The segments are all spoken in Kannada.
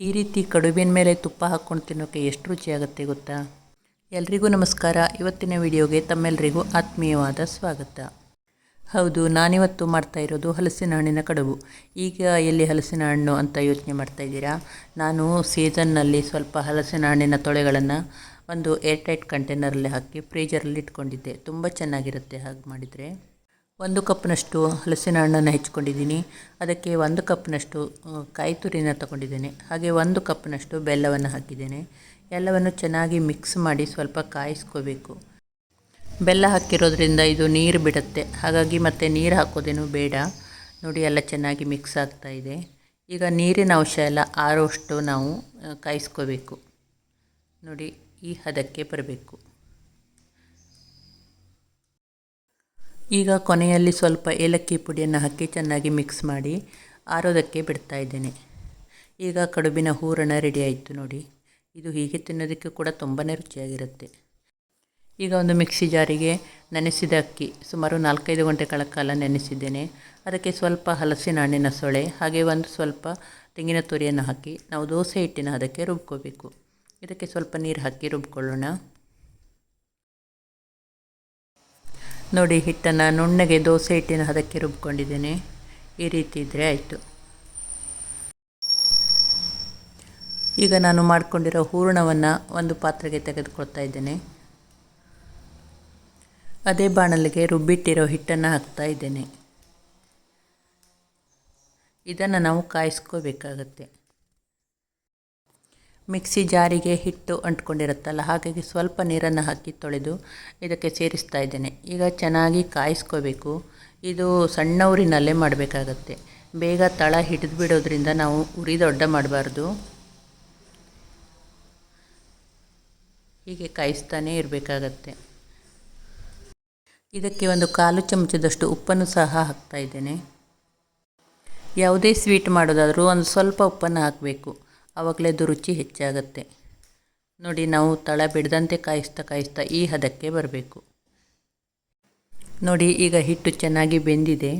ಈ ರೀತಿ ಕಡುಬಿನ ಮೇಲೆ ತುಪ್ಪ ಹಾಕ್ಕೊಂಡು ತಿನ್ನೋಕ್ಕೆ ಎಷ್ಟು ರುಚಿಯಾಗುತ್ತೆ ಗೊತ್ತಾ? ಎಲ್ರಿಗೂ ನಮಸ್ಕಾರ. ಇವತ್ತಿನ ವಿಡಿಯೋಗೆ ತಮ್ಮೆಲ್ಲರಿಗೂ ಆತ್ಮೀಯವಾದ ಸ್ವಾಗತ. ಹೌದು, ನಾನಿವತ್ತು ಮಾಡ್ತಾ ಇರೋದು ಹಲಸಿನ ಹಣ್ಣಿನ ಕಡುಬು. ಈಗ ಎಲ್ಲಿ ಹಲಸಿನ ಹಣ್ಣು ಅಂತ ಯೋಚನೆ ಮಾಡ್ತಾ ಇದ್ದೀರಾ? ನಾನು ಸೀಸನ್ನಲ್ಲಿ ಸ್ವಲ್ಪ ಹಲಸಿನ ಹಣ್ಣಿನ ತೊಳೆಗಳನ್ನು ಒಂದು ಏರ್ಟೈಟ್ ಕಂಟೈನರಲ್ಲಿ ಹಾಕಿ ಫ್ರೀಜರಲ್ಲಿ ಇಟ್ಕೊಂಡಿದ್ದೆ. ತುಂಬ ಚೆನ್ನಾಗಿರುತ್ತೆ ಹಾಗೆ ಮಾಡಿದರೆ. ಒಂದು ಕಪ್ನಷ್ಟು ಹಲಸಿನ ಹಣ್ಣನ್ನು ಹೆಚ್ಕೊಂಡಿದ್ದೀನಿ. ಅದಕ್ಕೆ ಒಂದು ಕಪ್ನಷ್ಟು ಕಾಯಿ ತುರಿನ ತಗೊಂಡಿದ್ದೇನೆ. ಹಾಗೆ ಒಂದು ಕಪ್ನಷ್ಟು ಬೆಲ್ಲವನ್ನು ಹಾಕಿದ್ದೇನೆ. ಎಲ್ಲವನ್ನು ಚೆನ್ನಾಗಿ ಮಿಕ್ಸ್ ಮಾಡಿ ಸ್ವಲ್ಪ ಕಾಯಿಸ್ಕೋಬೇಕು. ಬೆಲ್ಲ ಹಾಕಿರೋದ್ರಿಂದ ಇದು ನೀರು ಬಿಡುತ್ತೆ. ಹಾಗಾಗಿ ಮತ್ತೆ ನೀರು ಹಾಕೋದೇನು ಬೇಡ. ನೋಡಿ, ಎಲ್ಲ ಚೆನ್ನಾಗಿ ಮಿಕ್ಸ್ ಆಗ್ತಾ ಇದೆ. ಈಗ ನೀರಿನ ಅಂಶ ಎಲ್ಲ ಆರೋಷ್ಟು ನಾವು ಕಾಯಿಸ್ಕೋಬೇಕು. ನೋಡಿ, ಈ ಹದಕ್ಕೆ ಬರಬೇಕು. ಈಗ ಕೊನೆಯಲ್ಲಿ ಸ್ವಲ್ಪ ಏಲಕ್ಕಿ ಪುಡಿಯನ್ನು ಹಾಕಿ ಚೆನ್ನಾಗಿ ಮಿಕ್ಸ್ ಮಾಡಿ ಆರೋದಕ್ಕೆ ಬಿಡ್ತಾ ಇದ್ದೇನೆ. ಈಗ ಕಡುಬಿನ ಹೂರಣ ರೆಡಿ ಆಯಿತು ನೋಡಿ. ಇದು ಹೀಗೆ ತಿನ್ನೋದಕ್ಕೆ ಕೂಡ ತುಂಬಾ ರುಚಿಯಾಗಿರುತ್ತೆ. ಈಗ ಒಂದು ಮಿಕ್ಸಿ ಜಾರಿಗೆ ನೆನೆಸಿದ ಅಕ್ಕಿ ಸುಮಾರು ನಾಲ್ಕೈದು ಗಂಟೆಗಳ ಕಾಲ ನೆನೆಸಿದ್ದೇನೆ. ಅದಕ್ಕೆ ಸ್ವಲ್ಪ ಹಲಸಿನ ಹಣ್ಣಿನ ಸೊಳೆ, ಹಾಗೆ ಒಂದು ಸ್ವಲ್ಪ ತೆಂಗಿನ ತುರಿಯನ್ನು ಹಾಕಿ ನಾವು ದೋಸೆ ಹಿಟ್ಟಿನ ಅದಕ್ಕೆ ರುಬ್ಕೋಬೇಕು. ಇದಕ್ಕೆ ಸ್ವಲ್ಪ ನೀರು ಹಾಕಿ ರುಬ್ಕೊಳ್ಳೋಣ. ನೋಡಿ, ಹಿಟ್ಟನ್ನು ನುಣ್ಣಗೆ ದೋಸೆ ಹಿಟ್ಟಿನ ಹದಕ್ಕೆ ರುಬ್ಕೊಂಡಿದ್ದೇನೆ. ಈ ರೀತಿ ಇದ್ದರೆ ಆಯಿತು. ಈಗ ನಾನು ಮಾಡಿಕೊಂಡಿರೋ ಹೂರಣವನ್ನು ಒಂದು ಪಾತ್ರೆಗೆ ತೆಗೆದುಕೊಳ್ತಾ ಇದ್ದೇನೆ. ಅದೇ ಬಾಣಲಿಗೆ ರುಬ್ಬಿಟ್ಟಿರೋ ಹಿಟ್ಟನ್ನು ಹಾಕ್ತಾ ಇದ್ದೇನೆ. ಇದನ್ನು ನಾವು ಕಾಯಿಸ್ಕೋಬೇಕಾಗತ್ತೆ. ಮಿಕ್ಸಿ ಜಾರಿಗೆ ಹಿಟ್ಟು ಅಂಟ್ಕೊಂಡಿರುತ್ತಲ್ಲ, ಹಾಗಾಗಿ ಸ್ವಲ್ಪ ನೀರನ್ನು ಹಾಕಿ ತೊಳೆದು ಇದಕ್ಕೆ ಸೇರಿಸ್ತಾ ಇದ್ದೇನೆ. ಈಗ ಚೆನ್ನಾಗಿ ಕಾಯಿಸ್ಕೋಬೇಕು. ಇದು ಸಣ್ಣ ಊರಿನಲ್ಲೇ ಮಾಡಬೇಕಾಗತ್ತೆ. ಬೇಗ ತಳ ಹಿಡಿದು ಬಿಡೋದ್ರಿಂದ ನಾವು ಉರಿ ದೊಡ್ಡ ಮಾಡಬಾರ್ದು. ಹೀಗೆ ಕಾಯಿಸ್ತಾನೇ ಇರಬೇಕಾಗತ್ತೆ. ಇದಕ್ಕೆ ಒಂದು ಕಾಲು ಚಮಚದಷ್ಟು ಉಪ್ಪನ್ನು ಸಹ ಹಾಕ್ತಾ ಇದ್ದೇನೆ. ಯಾವುದೇ ಸ್ವೀಟ್ ಮಾಡೋದಾದರೂ ಒಂದು ಸ್ವಲ್ಪ ಉಪ್ಪನ್ನು ಹಾಕಬೇಕು. ಆವಾಗಲೇ ಅದು ರುಚಿ ಹೆಚ್ಚಾಗತ್ತೆ. ನೋಡಿ ನಾವು ತಳ ಬಿಡದಂತೆ ಕಾಯಿಸ್ತಾ ಕಾಯಿಸ್ತಾ ಈ ಹದಕ್ಕೆ ಬರಬೇಕು. ನೋಡಿ ಈಗ ಹಿಟ್ಟು ಚೆನ್ನಾಗಿ ಬೆಂದಿದೆ.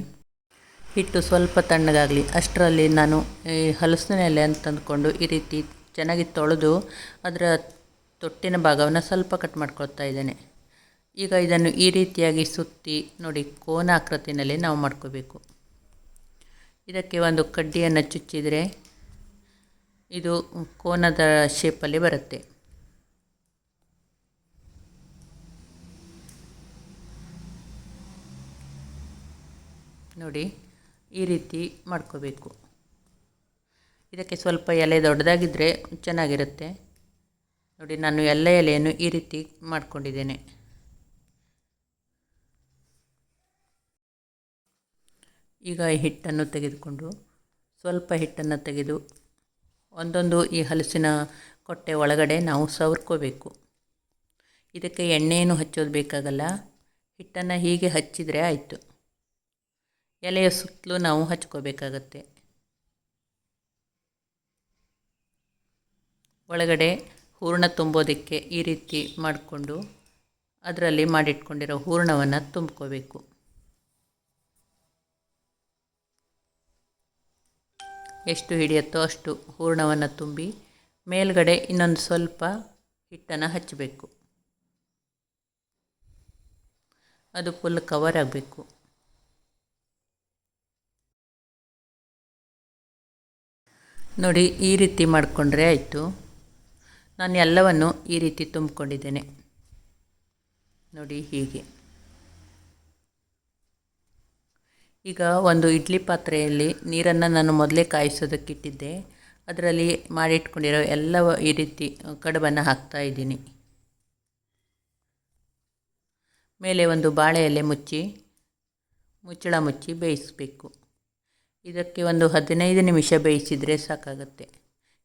ಹಿಟ್ಟು ಸ್ವಲ್ಪ ತಣ್ಣಗಾಗಲಿ. ಅಷ್ಟರಲ್ಲಿ ನಾನು ಈ ಹಲಸಿನ ಎಲೆ ಅಂತ ಅಂದ್ಕೊಂಡು ಈ ರೀತಿ ಚೆನ್ನಾಗಿ ತೊಳೆದು ಅದರ ತೊಟ್ಟಿನ ಭಾಗವನ್ನು ಸ್ವಲ್ಪ ಕಟ್ ಮಾಡ್ಕೊಳ್ತಾ ಇದ್ದೇನೆ. ಈಗ ಇದನ್ನು ಈ ರೀತಿಯಾಗಿ ಸುತ್ತಿ ನೋಡಿ ಕೋನ ಆಕೃತಿನಲ್ಲಿ ನಾವು ಮಾಡ್ಕೋಬೇಕು. ಇದಕ್ಕೆ ಒಂದು ಕಡ್ಡಿಯನ್ನು ಚುಚ್ಚಿದರೆ ಇದು ಕೋನದ ಶೇಪಲ್ಲಿ ಬರುತ್ತೆ. ನೋಡಿ, ಈ ರೀತಿ ಮಾಡ್ಕೋಬೇಕು. ಇದಕ್ಕೆ ಸ್ವಲ್ಪ ಎಲೆ ದೊಡ್ಡದಾಗಿದ್ದರೆ ಚೆನ್ನಾಗಿರುತ್ತೆ. ನೋಡಿ, ನಾನು ಎಲ್ಲ ಎಲೆಯನ್ನು ಈ ರೀತಿ ಮಾಡ್ಕೊಂಡಿದ್ದೇನೆ. ಈಗ ಹಿಟ್ಟನ್ನು ತೆಗೆದುಕೊಂಡು ಸ್ವಲ್ಪ ಹಿಟ್ಟನ್ನು ತೆಗೆದು ಒಂದೊಂದು ಈ ಹಲಸಿನ ಕೊಟ್ಟೆ ಒಳಗಡೆ ನಾವು ಸವರ್ಕೋಬೇಕು. ಇದಕ್ಕೆ ಎಣ್ಣೆಯನ್ನು ಹಚ್ಚೋದು ಬೇಕಾಗಲ್ಲ, ಹಿಟ್ಟನ್ನು ಹೀಗೆ ಹಚ್ಚಿದರೆ ಆಯಿತು. ಎಲೆಯ ಸುತ್ತಲೂ ನಾವು ಹಚ್ಕೋಬೇಕಾಗತ್ತೆ. ಒಳಗಡೆ ಹೂರಣ ತುಂಬೋದಕ್ಕೆ ಈ ರೀತಿ ಮಾಡಿಕೊಂಡು, ಅದರಲ್ಲಿ ಮಾಡಿಟ್ಕೊಂಡಿರೋ ಹೂರಣವನ್ನು ತುಂಬ್ಕೋಬೇಕು. ಎಷ್ಟು ಹಿಡಿಯುತ್ತೋ ಅಷ್ಟು ಹೂರ್ಣವನ್ನು ತುಂಬಿ ಮೇಲ್ಗಡೆ ಇನ್ನೊಂದು ಸ್ವಲ್ಪ ಹಿಟ್ಟನ್ನು ಹಚ್ಚಬೇಕು. ಅದು ಫುಲ್ ಕವರ್ ಆಗಬೇಕು. ನೋಡಿ, ಈ ರೀತಿ ಮಾಡಿಕೊಂಡ್ರೆ ಆಯಿತು. ನಾನು ಎಲ್ಲವನ್ನು ಈ ರೀತಿ ತುಂಬಿಕೊಂಡಿದ್ದೇನೆ. ನೋಡಿ, ಹೀಗೆ. ಈಗ ಒಂದು ಇಡ್ಲಿ ಪಾತ್ರೆಯಲ್ಲಿ ನೀರನ್ನು ನಾನು ಮೊದಲೇ ಕಾಯಿಸೋದಕ್ಕಿಟ್ಟಿದ್ದೆ ಅದರಲ್ಲಿ ಮಾಡಿಟ್ಕೊಂಡಿರೋ ಎಲ್ಲ ಈ ರೀತಿ ಕಡುಬನ್ನು ಹಾಕ್ತಾ ಇದ್ದೀನಿ. ಮೇಲೆ ಒಂದು ಬಾಳೆ ಎಲೆ ಮುಚ್ಚಿ, ಮುಚ್ಚಳ ಮುಚ್ಚಿ ಬೇಯಿಸಬೇಕು. ಇದಕ್ಕೆ ಒಂದು ಹದಿನೈದು ನಿಮಿಷ ಬೇಯಿಸಿದರೆ ಸಾಕಾಗುತ್ತೆ.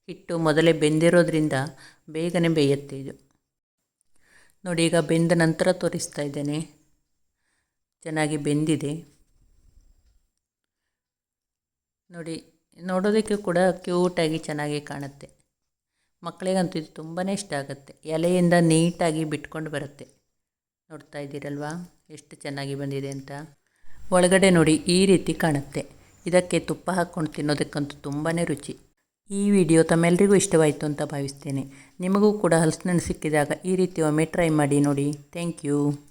ಹಿಟ್ಟು ಮೊದಲೇ ಬೆಂದಿರೋದ್ರಿಂದ ಬೇಗನೆ ಬೇಯುತ್ತೆ ಇದು. ನೋಡಿ, ಈಗ ಬೆಂದ ನಂತರ ತೋರಿಸ್ತಾ ಇದ್ದೇನೆ. ಚೆನ್ನಾಗಿ ಬೆಂದಿದೆ. ನೋಡಿ, ನೋಡೋದಕ್ಕೆ ಕೂಡ ಕ್ಯೂಟಾಗಿ ಚೆನ್ನಾಗಿ ಕಾಣುತ್ತೆ. ಮಕ್ಕಳಿಗಂತೂ ಇದು ತುಂಬಾ ಇಷ್ಟ ಆಗುತ್ತೆ. ಎಲೆಯಿಂದ ನೀಟಾಗಿ ಬಿಟ್ಕೊಂಡು ಬರುತ್ತೆ. ನೋಡ್ತಾ ಇದ್ದೀರಲ್ವಾ? ಎಷ್ಟು ಚೆನ್ನಾಗಿ ಬಂದಿದೆ ಅಂತ. ಒಳಗಡೆ ನೋಡಿ, ಈ ರೀತಿ ಕಾಣುತ್ತೆ. ಇದಕ್ಕೆ ತುಪ್ಪ ಹಾಕ್ಕೊಂಡು ತಿನ್ನೋದಕ್ಕಂತೂ ತುಂಬಾ ರುಚಿ. ಈ ವಿಡಿಯೋ ತಮ್ಮೆಲ್ಲರಿಗೂ ಇಷ್ಟವಾಯಿತು ಅಂತ ಭಾವಿಸ್ತೇನೆ. ನಿಮಗೂ ಕೂಡ ಹಲಸಿನಣ್ಣು ಸಿಕ್ಕಿದಾಗ ಈ ರೀತಿ ಒಮ್ಮೆ ಟ್ರೈ ಮಾಡಿ ನೋಡಿ. Thank you.